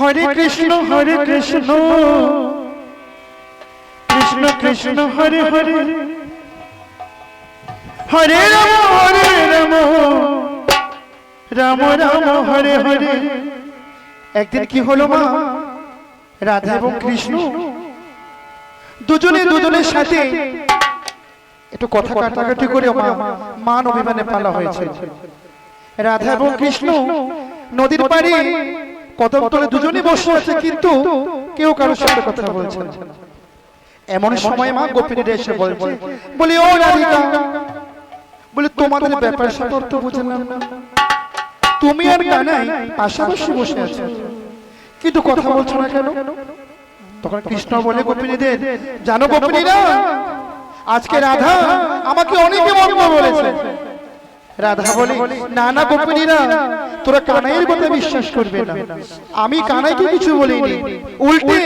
হরে কৃষ্ণ হরে কৃষ্ণ। কৃষ্ণ। কৃষ্ণ হরে হরে। হরে। রাম হরে রাম। রাম। রাম হরে হরে একদিন কি হলো মা? রাধা এবং কৃষ্ণ। দুজনে দুজনের সাথে একটু কথা কাটাকাটি করে মা মান অভিমানে পালা হয়েছে। রাধা এবং কৃষ্ণ নদীর পাড়ে কদম তলে দুজনই বসে আছে কিন্তু কেউ কারোর সাথে কথা বলছে না। এমন সময় মা গোপিনী এসে বলছে বলি ও রাধিকা বলে তোমাদের ব্যাপার তো বুঝলাম না তুমি আর কানাই পাশাপাশি বসে আছো। কিন্তু কথা বলছো না কেন? তখন কৃষ্ণ বলে গোপিনীদের জানো গোপিনীরা আজকে রাধা আমাকে অনেকে মন্দ বলেছে। রাধা বলে না না গোপিনীরা তোরা কানাইয়ের কথা বিশ্বাস করবে না। আমি কানাইকে কিছু বলিনি, উল্টে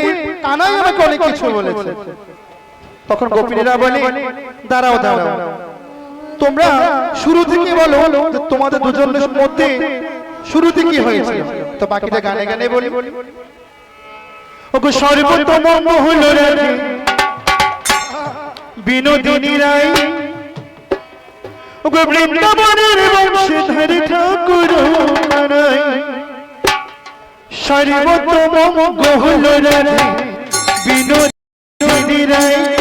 কানাই আমাকে অনেক কিছু বলেছে। তখন গোপিনীরা বলে, দাঁড়াও দাঁড়াও। তোমরা শুরু থেকে বলো যে তোমাদের দুজনের মধ্যে শুরুতে কি হয়েছে? তো বাকিটা গানে গানে বলি, ওগো সর্বোত্তম মোহন রাধে বিনোদিনী রায় বৃন্দাবনের বংশধর ঠাকুর কানাই সর্বোত্তম গোহল রাধে বিনোদিনী রায়।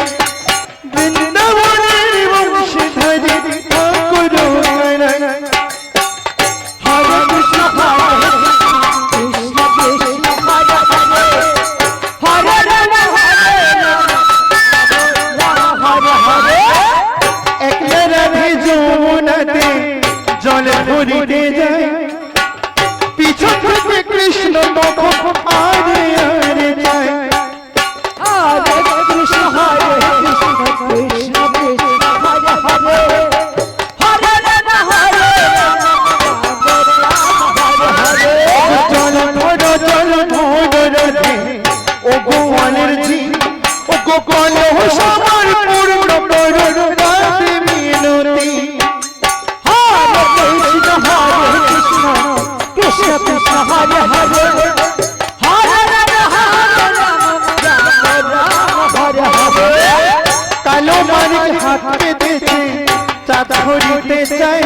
ধরিতে চায়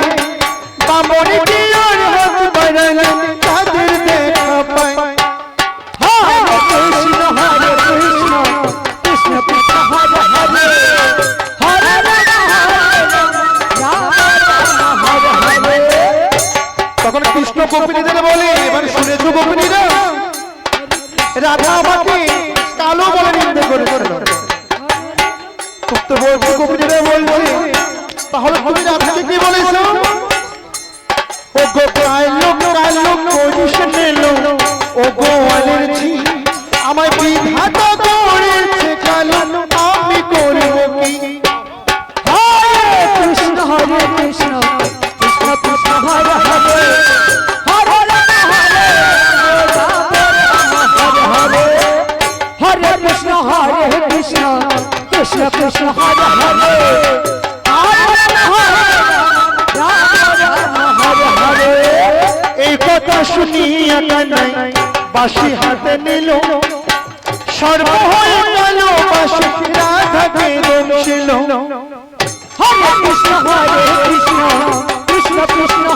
বামরে আর হাত বাড়ালে তাদের দেখা পায় হরে কৃষ্ণ হরে কৃষ্ণ কৃষ্ণ কৃষ্ণ হরে হরে তখন কৃষ্ণ গোপিনীদের বলে এবার শুনেছ গোপিনীরা রাধা আমাকে কালো বলে নিন্দে করেছিল তো বলছে গোপিনীরা বলছে তাহলে তুমি রাধাকে কি বলেছ ও গো কালো কালো পজিশন এলো ও গোয়ালের ঝি আমায় বিধাতা করেছে কালো আমি করব কি? হরে কৃষ্ণ হরে কৃষ্ণ কৃষ্ণ কৃষ্ণ, হরে হরে হরে রাম হরে রাম শুনিয়া কানাই বাসি হাতে নিল। সর্ব হয়ে গেল বাসি রাধাকে হরে কৃষ্ণ হরে কৃষ্ণ কৃষ্ণ কৃষ্ণ।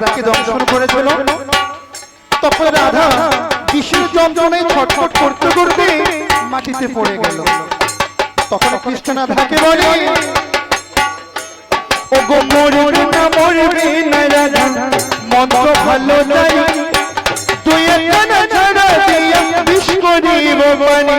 রাধাকে দংশন করেছিল। তখন রাধা বিশেষ যন্ত্রণায় ছটফট করতে করতে মাটিতে পড়ে গেল। তখন কৃষ্ণ রাধাকে বলে ও গো মরবে না মরবে না রাধা, মন্ত্র ভালো নাই। তুই একটা ছাড়া দিয়া বিষ করিব পানি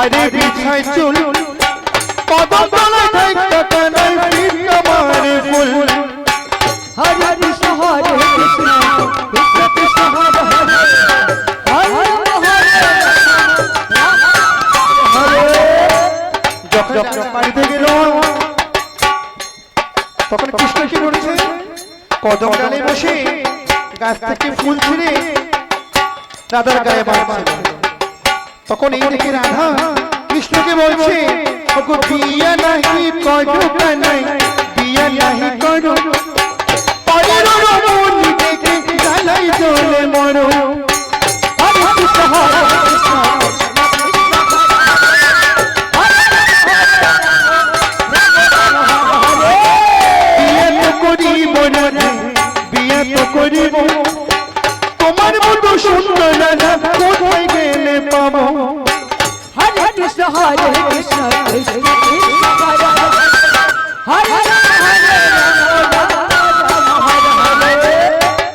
আরে বিছায় চুল। কদম তলায় থাইকা কানাই ফিরকা মারে ফুল? হরে কৃষ্ণ হরে কৃষ্ণ হরে হরে। বাড়িতে গেল তখন কৃষ্ণ কি করেছে কদম ডালে বসে গাছ থেকে ফুল ছিঁড়ে রাধার গায়ে মারছে তখন এই দেখে রাধা কৃষ্ণকে বলছে, ওগো বিয়া নাহি করো কানাই বিয়া নাহি করো। পরের রমণ দেখে জ্বালাই জ্বলে মরো। রাধা কৃষ্ণ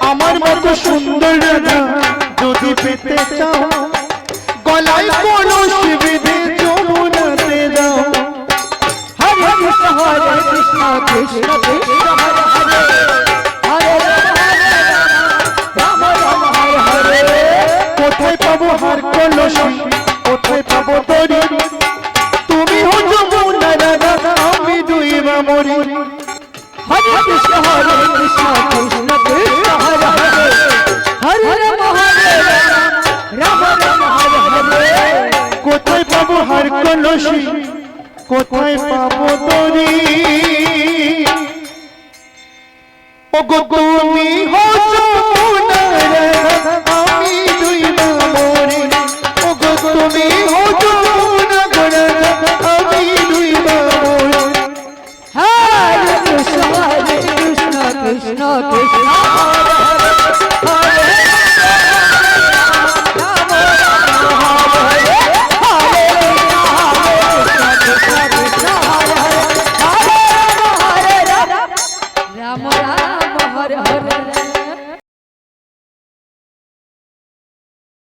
আমার মতো সুন্দর যদি পেতে চাও তুলসী কোথায় পাবো তরি? ও গো তুমি হো